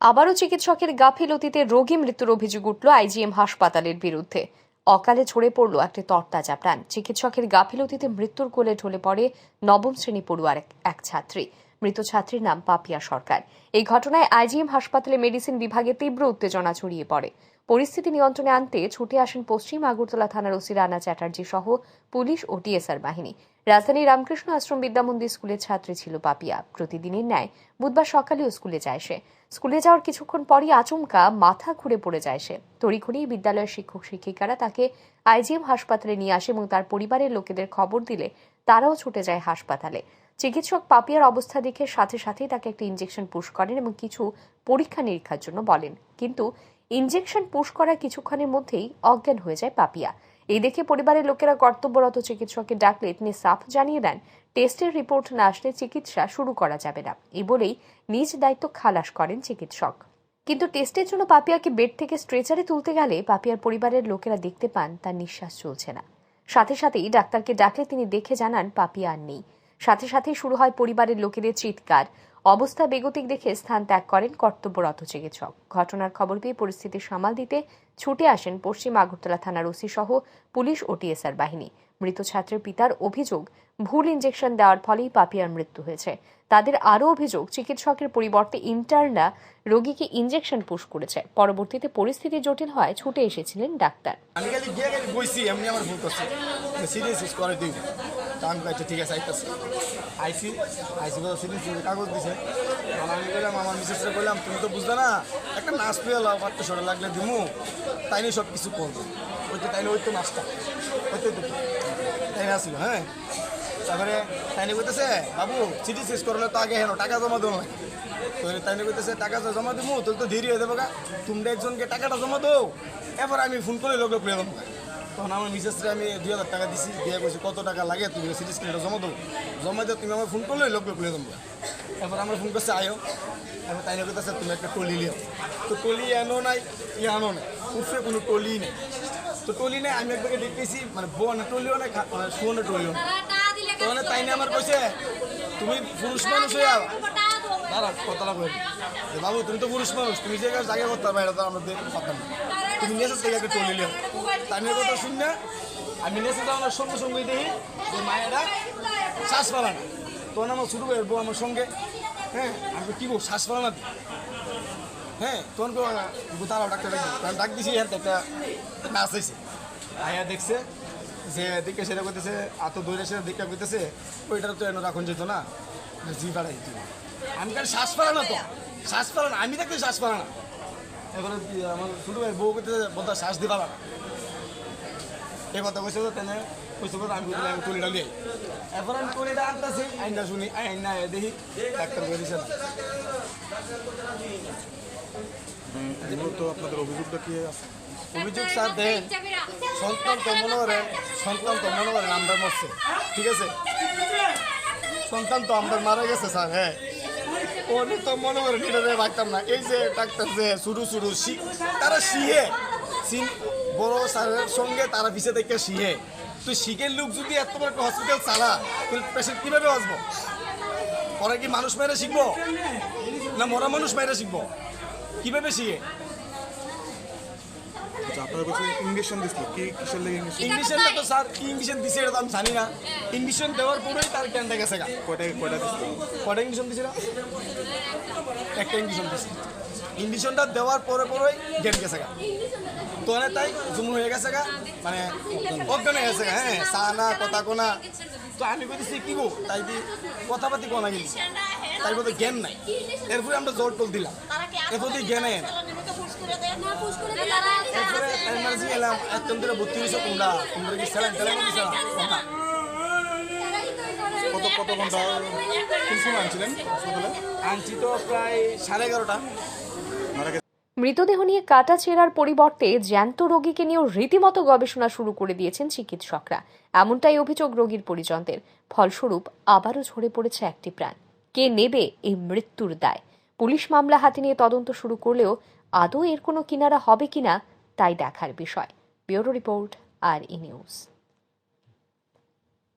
আবারও চিকিৎসকের গাফিলতিতে রোগী মৃত্যুর অভিযোগ উঠল আইজিএম হাসপাতালের বিরুদ্ধে। অকালে ঝরে পড়ল একটি তরতাজা প্রাণ। চিকিৎসকের গাফিলতিতে মৃত্যুর কোলে ঢলে পড়ে নবম শ্রেণি পড়ুয়ার এক- ছাত্রী। মৃত ছাত্রীর নাম পাপিয়া সরকার। এই ঘটনায় আইজিএম হাসপাতালে মেডিসিন বিভাগে তীব্র উত্তেজনা ছড়িয়ে পড়ে। পরিস্থিতি নিয়ন্ত্রণে আনতে ছুটে আসেন পশ্চিম আগরতলা থানার ওসি রানা চ্যাটার্জি সহ পুলিশ ও টিএসআর বাহিনী। রাজধানীর রামকৃষ্ণ আশ্রম বিদ্যামন্দির স্কুলের ছাত্রী ছিল পাপিয়া। প্রতিদিনের ন্যায় বুধবার সকালেও স্কুলে যায় সে। স্কুলে যাওয়ার কিছুক্ষণ পরই আচমকা মাথা ঘুরে পড়ে যায় সে। তড়িঘড়ি বিদ্যালয়ের শিক্ষক শিক্ষিকারা তাকে আইজিএম হাসপাতালে নিয়ে আসে এবং তার পরিবারের লোকেদের খবর দিলে তারাও ছুটে যায় হাসপাতালে। চিকিৎসক পাপিয়ার অবস্থা দেখে সাথে সাথেই তাকে একটা ইঞ্জেকশন পুশ করেন এবং কিছু পরীক্ষা নিরীক্ষার জন্য বলেন। কিন্তু ইঞ্জেকশন পুশ করার কিছুক্ষণের মধ্যেই অজ্ঞান হয়ে যায় পাপিয়া। এই দেখে পরিবারের লোকেরা কর্তব্যরত চিকিৎসকের ডাকলে তিনি সাফ জানিয়ে দেন, টেস্টের রিপোর্ট না আসলে চিকিৎসা শুরু করা যাবে না। এই বলেই নিজ দায়িত্ব খালাস করেন চিকিৎসক। কিন্তু টেস্টের জন্য পাপিয়াকে বেড থেকে স্ট্রেচারে তুলতে গেলে পাপিয়ার পরিবারের লোকেরা দেখতে পান তার নিঃশ্বাস চলছে না। সাথে সাথেই ডাক্তারকে ডাকলে তিনি দেখে জানান পাপিয়া আর নেই। সাথে সাথেই শুরু হয় পরিবারের লোকেদের চিৎকার অবস্থা বেগতিক দেখে স্থান ত্যাগ করেন কর্তব্যরত চিকিৎসক। ঘটনার খবর পেয়ে পরিস্থিতি সামাল দিতে ছুটে আসেন পশ্চিম আগরতলা থানার ওসি সহ পুলিশ ও টিএসআর বাহিনী। মৃত ছাত্রের পিতার অভিযোগ, ভুল ইঞ্জেকশন দেওয়ার ফলেই পাপিয়ার মৃত্যু হয়েছে। তাদের আরও অভিযোগ, চিকিৎসকের পরিবর্তে ইন্টার্নরা রোগীকে ইঞ্জেকশন পুশ করেছে। পরবর্তীতে পরিস্থিতি জটিল হয় ছুটে এসেছিলেন ডাক্তার। তা আমি ঠিক আছে, আইতাছি। আইসি আইসি কথা সিরিয়াস কাগজ দিছে। তখন আমি বললাম আমার মিসেসরা বললাম তুমি তো বুঝতে না, একটা নাচ পেয়ে এলাও পাঁচটা সরে লাগলে দিমু, তাই নিয়ে সব কিছু করব। ওই তো তাইলে ওই তো নাচটা, ওই তো তাই না হ্যাঁ? তারপরে তাই নিয়ে কইতেছে, বাবু, চিঠি শেষ করলে তো আগে হেন, টাকা জমা দেবো তো তাই নিয়ে কইতেছে, টাকা জমা দিমু, তোর তো দেরি হয়ে যাব গা, তোমরা একজনকে টাকাটা জমা দাও এবার আমি ফোন করে লোক লোক দেবো তখন আমার মিসেসরে আমি দুই হাজার টাকা দিছি, দিয়ে কইছি, কত টাকা লাগে? তুমি সিটি স্ক্রিনটা জমা দাও। জমা দিয়ে তুমি আমার ফোন করলে লোক লোক দেবো এবার আমার ফোন করছে, আয়ো। এবার তাই নিয়ে কইতেছে, তুমি একটা টলি লিও। তো টলি আনো নাই, ই আনো নাই উঠে কোনো টলি নেই। তো টলি নেই, আমি একবারে দেখতেছি মানে বোয়ানো টলিও নাই, খা- মানে টলিও নাই। তখন তাই নিয়ে আমার কইছে, তুমি পুরুষ মানুষ হয়ে দাঁড়া কথাটা যে বাবু, তুমি তো পুরুষ মানুষ, তুমি যে জায়গা করতে পারবে এটা দেখতে পারতাম না। তুমি নেশা থেকে একটা টলি তাই নিয়ে কথা শুন আমি নেশা আমার সঙ্গে সঙ্গে দেখি যে মায়েরা শ্বাস পালা না। তখন আমার শুরু করে, বউ আমার সঙ্গে। হ্যাঁ আমি কি গো শ্বাস পালা হ্যাঁ তখন তারাও ডাক্তার ডাক ডাক দিছি হ্যাঁ একটা নাচ হয়েছে আয়া দেখছে যে দিকে সেটা করতেছে এত দৌড়ে সেটা দিকে করতেছে ওইটা তো এনে রাখুন যেত না। জি, বাড়াই আমি কারণ শ্বাস পালা না তো? শ্বাস পালা না, আমি দেখতে শ্বাস পালা না। কি আমার ছোটো ভাই বউ করতে বলতে শ্বাস দিবা না। এই কথা কইছে তো তেনে কইছে কথা আমি কইতে আমি তুলিটা এরপর আমি তুলিটা আনতেছি আইনটা শুনি আইন দেখি ডাক্তার করে দিছে না। আপনাদের অভিযোগটা কি আছে? অভিযোগ স্যার দেন সন্তান তো মনে করেন সন্তান তো মনে করেন আমরা মরছে। ঠিক আছে? সন্তান তো আমরা মারা গেছে স্যার হ্যাঁ। তো মনে না। এই যে তারা বড় স্যারের সঙ্গে তারা থেকে শিখের লোক যদি এত একটা হসপিটাল চালা পেশেন্ট কীভাবে আসব? পরে কি মানুষ শিখব? না মরা মানুষ শিখব? কীভাবে শিখে? আচ্ছা আপনার কাছে ইঞ্জেকশন দিছিল কি কিসের লেগে ইঞ্জেকশন ইংলিশনটা তো স্যার কি দিছে এটা তো আমি জানি না। দেওয়ার পরেই তার গেছে গা। কয়টা কয়টা দিছিল? কটা ইংলিশন দিছিল একটা দেওয়ার পরে পরেই জ্ঞান গেছে গা। তো তাই জুমু হয়ে গেছে গা মানে অজ্ঞান হয়ে গেছে গা হ্যাঁ চা না কথা কোনা তো আমি কইতেছি কি গো তাই দি কথাপাতি কোনা গেলি তাই বলতে জ্ঞান নাই। এরপরে আমরা জোর টোল দিলাম। এরপর দিয়ে জ্ঞান এন। কত কত ঘণ্টা সময় আনছিলেন আনছি তো প্রায় সাড়ে এগারোটা মৃতদেহ নিয়ে কাটা ছেঁড়ার পরিবর্তে জ্যান্ত রোগীকে নিয়েও রীতিমতো গবেষণা শুরু করে দিয়েছেন চিকিৎসকরা। এমনটাই অভিযোগ রোগীর পরিজনদের। ফলস্বরূপ, আবারও ঝরে পড়েছে একটি প্রাণ। কে নেবে এই মৃত্যুর দায়? পুলিশ মামলা হাতে নিয়ে তদন্ত শুরু করলেও আদৌ এর কোনো কিনারা হবে কিনা তাই দেখার বিষয়। ব্যুরো রিপোর্ট আর ই নিউজ।